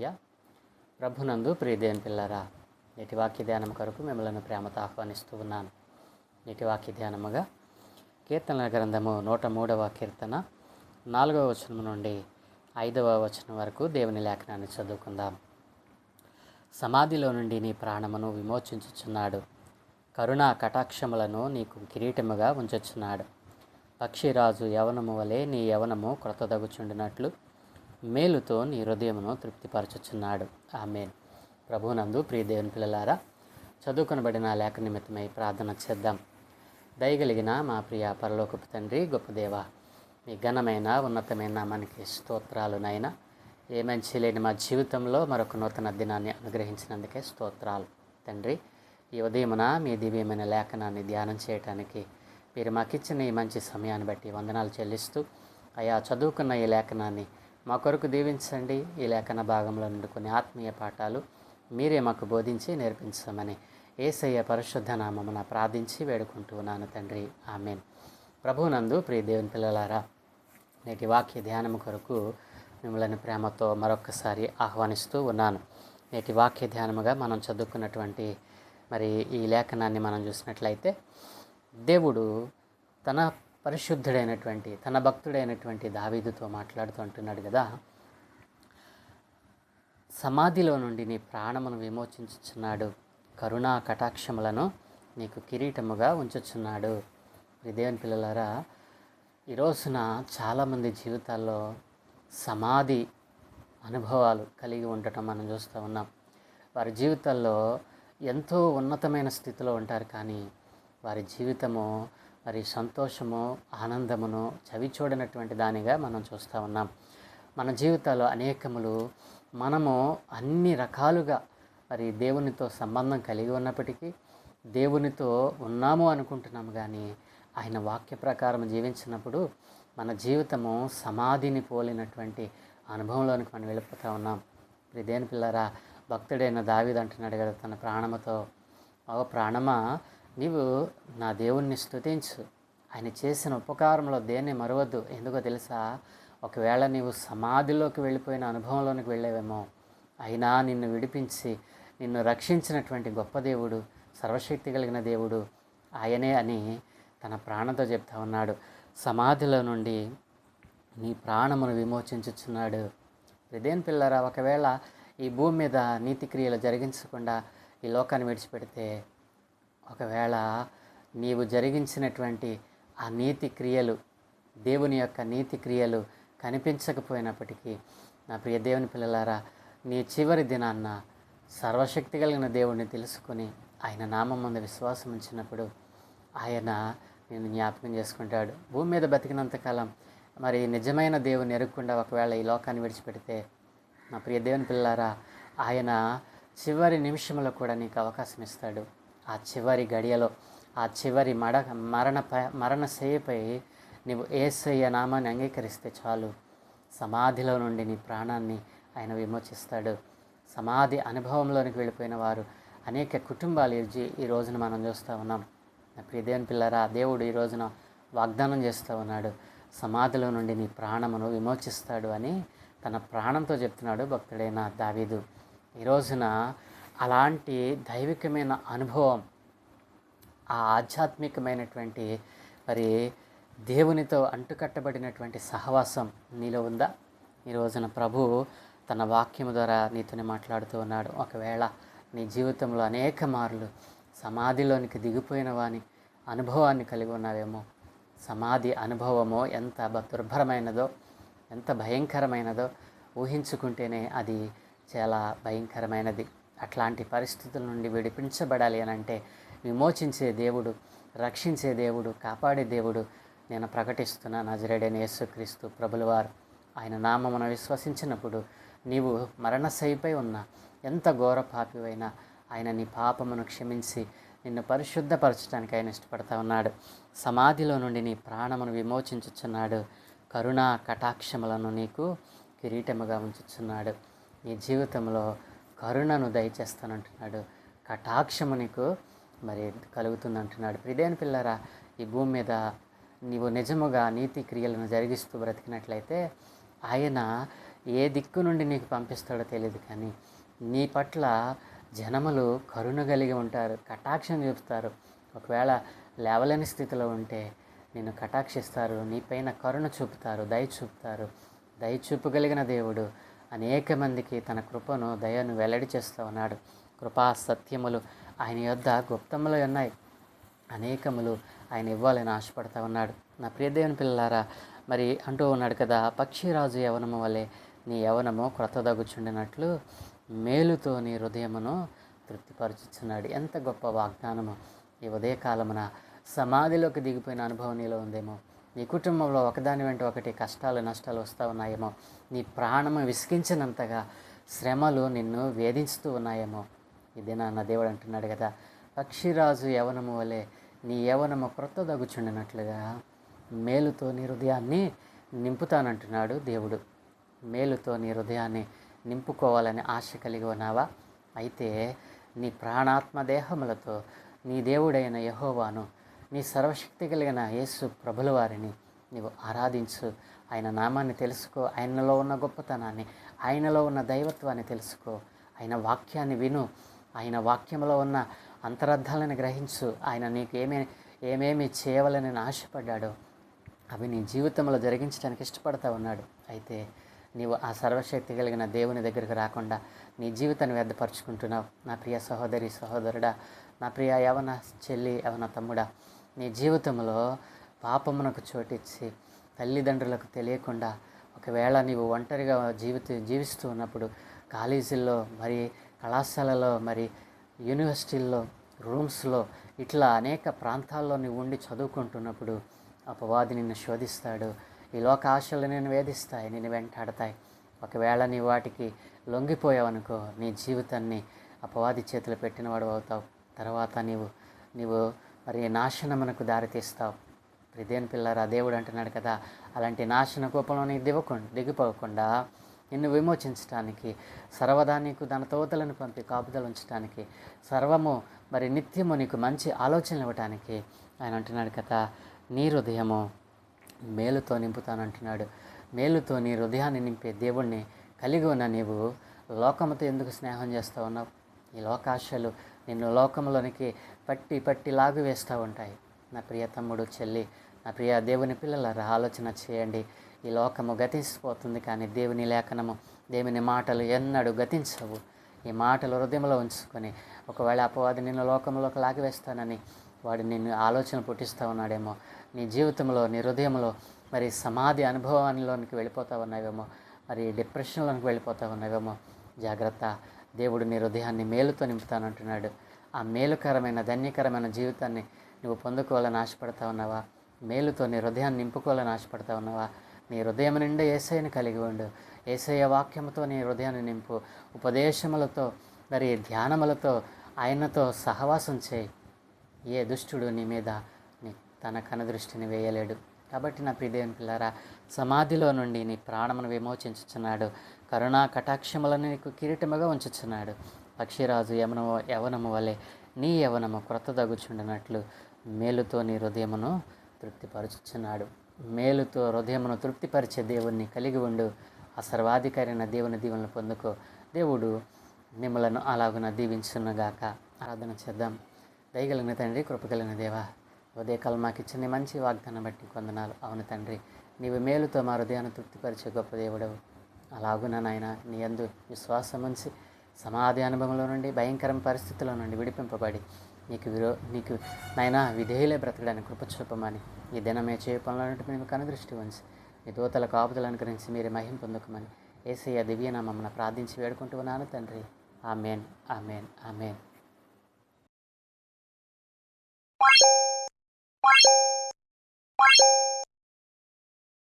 ప్రియ ప్రభునందు ప్రియదేని పిల్లరా నేటి వాక్య ధ్యానం కొరకు మిమ్మల్ని ప్రేమతో ఆహ్వానిస్తూ ఉన్నాను. నేటి వాక్య ధ్యానముగా కీర్తనల గ్రంథము నూట మూడవ కీర్తన నాలుగవ వచనం నుండి ఐదవ వచనం వరకు దేవుని లేఖనాన్ని చదువుకుందాం. సమాధిలో నుండి నీ ప్రాణమును విమోచించుచున్నాడు. కరుణా కటాక్షములను నీకు కిరీటముగా ఉంచుచున్నాడు. పక్షిరాజు యవనము వలె నీ యవనము క్రొత్తదగుచుండినట్లు మేలుతో నీ హృదయమును తృప్తిపరచుచున్నాడు. ఆమెన్. ప్రభునందు ప్రియ దేవుని పిల్లలారా చదువుకొనబడిన లేఖ నిమిత్తమై ప్రార్థన చేద్దాం. దయగలిగిన మా ప్రియ పరలోకపు తండ్రి గొప్ప దేవ మీ ఘనమైన ఉన్నతమైన మనకి స్తోత్రాలు నైనా ఏ మంచి లేని మా జీవితంలో మరొక నూతన దినాన్ని అనుగ్రహించినందుకే స్తోత్రాలు. తండ్రి ఈ ఉదయమున మీ దివ్యమైన లేఖనాన్ని ధ్యానం చేయటానికి మీరు మాకిచ్చిన ఈ మంచి సమయాన్ని బట్టి వందనాలు చెల్లిస్తూ అయా చదువుకున్న ఈ లేఖనాన్ని మా కొరకు దీవించండి. ఈ లేఖన భాగంలో నుండి కొన్ని ఆత్మీయ పాఠాలు మీరే మాకు బోధించి నేర్పించమని ఏసయ్య పరిశుద్ధ నామమున ప్రార్థించి వేడుకుంటున్నాను తండ్రి. ఆమెన్. ప్రభునందు ప్రియ దేవుని పిల్లలారా నేటి వాక్య ధ్యానము కొరకు మిమ్మల్ని ప్రేమతో మరొక్కసారి ఆహ్వానిస్తూ ఉన్నాను. నేటి వాక్య ధ్యానముగా మనం చదువుకున్నటువంటి మరి ఈ లేఖనాన్ని మనం చూసినట్లయితే దేవుడు తన పరిశుద్ధుడైనటువంటి తన భక్తుడైనటువంటి దావీదుతో మాట్లాడుతూ అంటున్నాడు కదా సమాధిలో నుండి నీ ప్రాణమును విమోచించుచున్నాడు కరుణా కటాక్షములను నీకు కిరీటముగా ఉంచుచున్నాడు. ఈ దేవుని పిల్లలారా ఈ రోజున చాలామంది జీవితాల్లో సమాధి అనుభవాలు కలిగి ఉండటం మనం చూస్తూ ఉన్నాం. వారి జీవితాల్లో ఎంతో ఉన్నతమైన స్థితిలో ఉంటారు కానీ వారి జీవితము మరి సంతోషము ఆనందమును చవి చూడనటువంటి దానిగా మనం చూస్తూ ఉన్నాం. మన జీవితాల్లో అనేకములు మనము అన్ని రకాలుగా మరి దేవునితో సంబంధం కలిగి ఉన్నప్పటికీ దేవునితో ఉన్నాము అనుకుంటున్నాము కానీ ఆయన వాక్య ప్రకారం జీవించినప్పుడు మన జీవితము సమాధిని పోలినటువంటి అనుభవంలోనికి మనం వెళ్ళిపోతూ ఉన్నాం. ఇదేని పిల్లరా భక్తుడైన దావిదంటున్నాడు కదా తన ప్రాణముతో. ఓ ప్రాణమా? నీవు నా దేవుణ్ణి స్తుతించు. ఆయన చేసిన ఉపకారంలో దేన్ని మరవద్దు. ఎందుకో తెలుసా? ఒకవేళ నీవు సమాధిలోకి వెళ్ళిపోయిన అనుభవంలోనికి వెళ్ళేవేమో అయినా నిన్ను విడిపించి నిన్ను రక్షించినటువంటి గొప్ప దేవుడు సర్వశక్తి కలిగిన దేవుడు ఆయనే అని తన ప్రాణంతో చెప్తా ఉన్నాడు. సమాధిలో నుండి నీ ప్రాణమును విమోచించుచున్నాడు. ఇదేం పిల్లరా ఒకవేళ ఈ భూమి మీద నీతి క్రియలు జరిగించకుండా ఈ లోకాన్ని విడిచిపెడితే ఒకవేళ నీవు జరిగించినటువంటి ఆ నీతి క్రియలు దేవుని యొక్క నీతి క్రియలు కనిపించకపోయినప్పటికీ నా ప్రియ దేవుని పిల్లలారా నీ చివరి దినాన్న సర్వశక్తి కలిగిన దేవుడిని తెలుసుకొని ఆయన నామం ముందు విశ్వాసం ఉంచినప్పుడు ఆయన నేను జ్ఞాపకం చేసుకుంటాడు. భూమి మీద బతికినంతకాలం మరి నిజమైన దేవుని ఎరగకుండా ఒకవేళ ఈ లోకాన్ని విడిచిపెడితే నా ప్రియ దేవుని పిల్లారా ఆయన చివరి నిమిషంలో కూడా నీకు అవకాశం ఇస్తాడు. ఆ చివరి గడియలో ఆ చివరి మడ మరణ ప- మరణ నీవు ఏసయ్య నామాన్ని అంగీకరిస్తే చాలు. సమాధిలో నుండి నీ ప్రాణాన్ని ఆయన విమోచిస్తాడు. సమాధి అనుభవంలోనికి వెళ్ళిపోయిన వారు అనేక కుటుంబాలు ఈ జీ- ఈ రోజున మనం చూస్తూ ఉన్నాం. నా ప్రియదేవన్ పిల్లరా దేవుడు ఈ రోజున వాగ్దానం చేస్తూ ఉన్నాడు. సమాధిలో నుండి నీ ప్రాణమును విమోచిస్తాడు అని తన ప్రాణంతో చెప్తున్నాడు భక్తుడైన దావీదు. ఈ రోజున అలాంటి దైవికమైన అనుభవం ఆ ఆధ్యాత్మికమైనటువంటి మరి దేవునితో అంటుకట్టబడినటువంటి సహవాసం నీలో ఉందా? ఈ రోజున ప్రభు తన వాక్యము ద్వారా నీతోనే మాట్లాడుతూ ఉన్నాడు. ఒకవేళ నీ జీవితంలో అనేక మార్లు సమాధిలోనికి దిగిపోయిన వాని అనుభవాన్ని కలిగి ఉన్నావేమో సమాధి అనుభవము ఎంత దుర్భరమైనదో ఎంత భయంకరమైనదో ఊహించుకుంటేనే అది చాలా భయంకరమైనది. అట్లాంటి పరిస్థితుల నుండి విడిపించబడాలి అని అంటే విమోచించే దేవుడు రక్షించే దేవుడు కాపాడే దేవుడు నేను ప్రకటిస్తున్న నజరేడైన యేసుక్రీస్తు ప్రభులవారు ఆయన నామమును విశ్వసించినప్పుడు నీవు మరణశైపై ఉన్న ఎంత ఘోర పాపివైనా ఆయన నీ పాపమును క్షమించి నిన్ను పరిశుద్ధపరచడానికి ఆయన ఇష్టపడతా ఉన్నాడు. సమాధిలో నుండి నీ ప్రాణమును విమోచించుచున్నాడు. కరుణా కటాక్షములను నీకు కిరీటముగా ఉంచుచున్నాడు. నీ జీవితంలో కరుణను దయచేస్తానంటున్నాడు. కటాక్షము నీకు మరి కలుగుతుందంటున్నాడు. ప్రిదేని పిల్లరా ఈ భూమి మీద నీవు నిజముగా నీతి క్రియలను జరిగిస్తూ బ్రతికినట్లయితే ఆయన ఏ దిక్కు నుండి నీకు పంపిస్తాడో తెలియదు కానీ నీ పట్ల జనములు కరుణ కలిగి ఉంటారు కటాక్షం చూపుతారు. ఒకవేళ లేవలేని స్థితిలో ఉంటే నిన్ను కటాక్షిస్తారు నీపైన కరుణ చూపుతారు దయ చూపుతారు. దయ చూపగలిగిన దేవుడు అనేక మందికి తన కృపను దయను వెల్లడి చేస్తూ ఉన్నాడు. కృపా సత్యములు ఆయన యొద్ద గుప్తములు ఉన్నాయి. అనేకములు ఆయన ఇవ్వాలని ఆశపడతా ఉన్నాడు. నా ప్రియదేవుని పిల్లలారా మరి అంటూ ఉన్నాడు కదా పక్షిరాజు యవనము వలె నీ యవనము క్రొత్తదగుచుండినట్లు మేలుతో నీ హృదయమును తృప్తిపరచుచున్నాడు. ఎంత గొప్ప వాగ్దానము. ఈ ఉదయకాలమున సమాధిలోకి దిగిపోయిన అనుభవం నీలో ఉందేమో. నీ కుటుంబంలో ఒకదాని వెంట ఒకటి కష్టాలు నష్టాలు వస్తూ ఉన్నాయేమో. నీ ప్రాణము విసిగించినంతగా శ్రమలు నిన్ను వేధించుతూ ఉన్నాయేమో. ఇదే నాన్న దేవుడు అంటున్నాడు కదా పక్షిరాజు యవనము వలె నీ యవనము క్రొత్తదగుచుండినట్లుగా మేలుతో నీ హృదయాన్ని నింపుతానంటున్నాడు దేవుడు. మేలుతో నీ హృదయాన్ని నింపుకోవాలని ఆశ కలిగి ఉన్నావా? అయితే నీ ప్రాణాత్మ దేహములతో నీ దేవుడైన యహోవాను నీ సర్వశక్తి కలిగిన యేసు ప్రభుల వారిని నీవు ఆరాధించు. ఆయన నామాన్ని తెలుసుకో. ఆయనలో ఉన్న గొప్పతనాన్ని ఆయనలో ఉన్న దైవత్వాన్ని తెలుసుకో. ఆయన వాక్యాన్ని విను. ఆయన వాక్యంలో ఉన్న అంతరార్థాలను గ్రహించు. ఆయన నీకు ఏమే ఏమేమి చేయవలని ఆశపడ్డాడో అవి నీ జీవితంలో జరిగించడానికి ఇష్టపడతా ఉన్నాడు. అయితే నీవు ఆ సర్వశక్తి కలిగిన దేవుని దగ్గరికి రాకుండా నీ జీవితాన్ని వ్యర్థపరుచుకుంటున్నావు. నా ప్రియ సహోదరి సహోదరుడా నా ప్రియ యవన చెల్లి యవన తమ్ముడా నీ జీవితంలో పాపమునకు చోటిచ్చి తల్లిదండ్రులకు తెలియకుండా ఒకవేళ నీవు ఒంటరిగా జీవిత జీవిస్తూ ఉన్నప్పుడు కాలేజీల్లో మరి కళాశాలలో మరి యూనివర్సిటీల్లో రూమ్స్లో ఇట్లా అనేక ప్రాంతాల్లో నువ్వు ఉండి చదువుకుంటున్నప్పుడు అపవాది నిన్ను శోధిస్తాడు. ఈ లోక ఆశలు నేను వేధిస్తాయి నేను వెంటాడతాయి. ఒకవేళ నీ వాటికి లొంగిపోయావనుకో నీ జీవితాన్ని అపవాది చేతులు పెట్టినవాడు అవుతావు. తర్వాత నీవు నీవు మరి నాశనమునకు దారితీస్తావు ప్రిదేన్ పిల్లరా దేవుడు అంటున్నాడు కదా అలాంటి నాశన కోపంలోని నీకు దిగకుండా దిగిపోకుండా నిన్ను విమోచించడానికి సర్వదా నీకు తన తోతలను పంపి కాపుదలు ఉంచడానికి సర్వము మరి నిత్యము నీకు మంచి ఆలోచనలు ఇవ్వటానికి ఆయన అంటున్నాడు కదా నీ హృదయము మేలుతో నింపుతానంటున్నాడు మేలుతో నీ హృదయాన్ని నింపే దేవుణ్ణి కలిగి ఉన్న నీవు లోకముతో ఎందుకు స్నేహం చేస్తూ ఉన్నావు? ఈ లోకాశలు నిన్ను లోకంలోనికి పట్టి పట్టి లాగు వేస్తూ ఉంటాయి. నా ప్రియ తమ్ముడు చెల్లి నా ప్రియ దేవుని పిల్లల ఆలోచన చేయండి. ఈ లోకము గతించిపోతుంది కానీ దేవుని లేఖనము దేవుని మాటలు ఎన్నడూ గతించవు. ఈ మాటలు హృదయంలో ఉంచుకొని ఒకవేళ అపవాది నిన్ను లోకంలోకి లాగివేస్తానని వాడు నిన్ను ఆలోచన పుట్టిస్తూ ఉన్నాడేమో నీ జీవితంలో నీ హృదయంలో మరి సమాధి అనుభవానికి వెళ్ళిపోతా ఉన్నావేమో మరి డిప్రెషన్లోనికి వెళ్ళిపోతా ఉన్నావేమో జాగ్రత్త దేవుడు నీ హృదయాన్ని మేలుతో నింపుతానంటున్నాడు. ఆ మేలుకరమైన ధన్యకరమైన జీవితాన్ని నువ్వు పొందుకోవాలని ఆశపడతా ఉన్నావా? మేలుతో నీ హృదయాన్ని నింపుకోవాలని ఆశపడతా ఉన్నావా? నీ హృదయం నిండా ఏసైని కలిగి ఉండు. ఏసయ్య వాక్యముతో నీ హృదయాన్ని నింపు. ఉపదేశములతో మరి ధ్యానములతో ఆయనతో సహవాసం చేయి. ఏ దుష్టుడు నీ మీద నీ తన కనదృష్టిని వేయలేడు. కాబట్టి నా ప్రియదేవుని పిల్లారా సమాధిలో నుండి నీ ప్రాణమును విమోచించుచున్నాడు. కరుణా కటాక్షములను నీకు కిరీటముగా ఉంచుచున్నాడు. పక్షిరాజు యవనము యవనము వలె నీ యవనము క్రొత్తదగుచుండినట్లు మేలుతో నీ హృదయమును తృప్తిపరుచుచున్నాడు. మేలుతో హృదయమును తృప్తిపరిచే దేవుణ్ణి కలిగి ఉండు. ఆ సర్వాధికారైన దేవుని దీవెనలు పొందుకో. దేవుడు మిమ్మలను అలాగున దీవించునుగాక. ఆరాధన చేద్దాం. దయగలిగిన తండ్రి కృపగలిగిన దేవా ఉదయకాలం మాకు ఇచ్చిన మంచి వాగ్దానం బట్టి కొందనాలు. అవును తండ్రి నీవు మేలుతో మా హృదయాన్ని తృప్తిపరిచే గొప్ప దేవుడవు. అలాగున నాయన నీ అందు విశ్వాసం ఉంచి సమాధి అనుభవంలో నుండి భయంకరం పరిస్థితుల నుండి విడిపింపబడి నీకు విరో నీకు నైనా విధేయులే బ్రతకడానికి కృప చూపమని ఈ దినమే చేయ పనులన్నిటి మేము కనుదృష్టి ఉంచి మీ దూతల కాపుదలు అనుకరించి మీరే మహిం పొందుకమని ఏసయ్య దివ్యనామమ్మను ప్రార్థించి వేడుకుంటూ ఉన్నాను తండ్రి. Amen amen amen.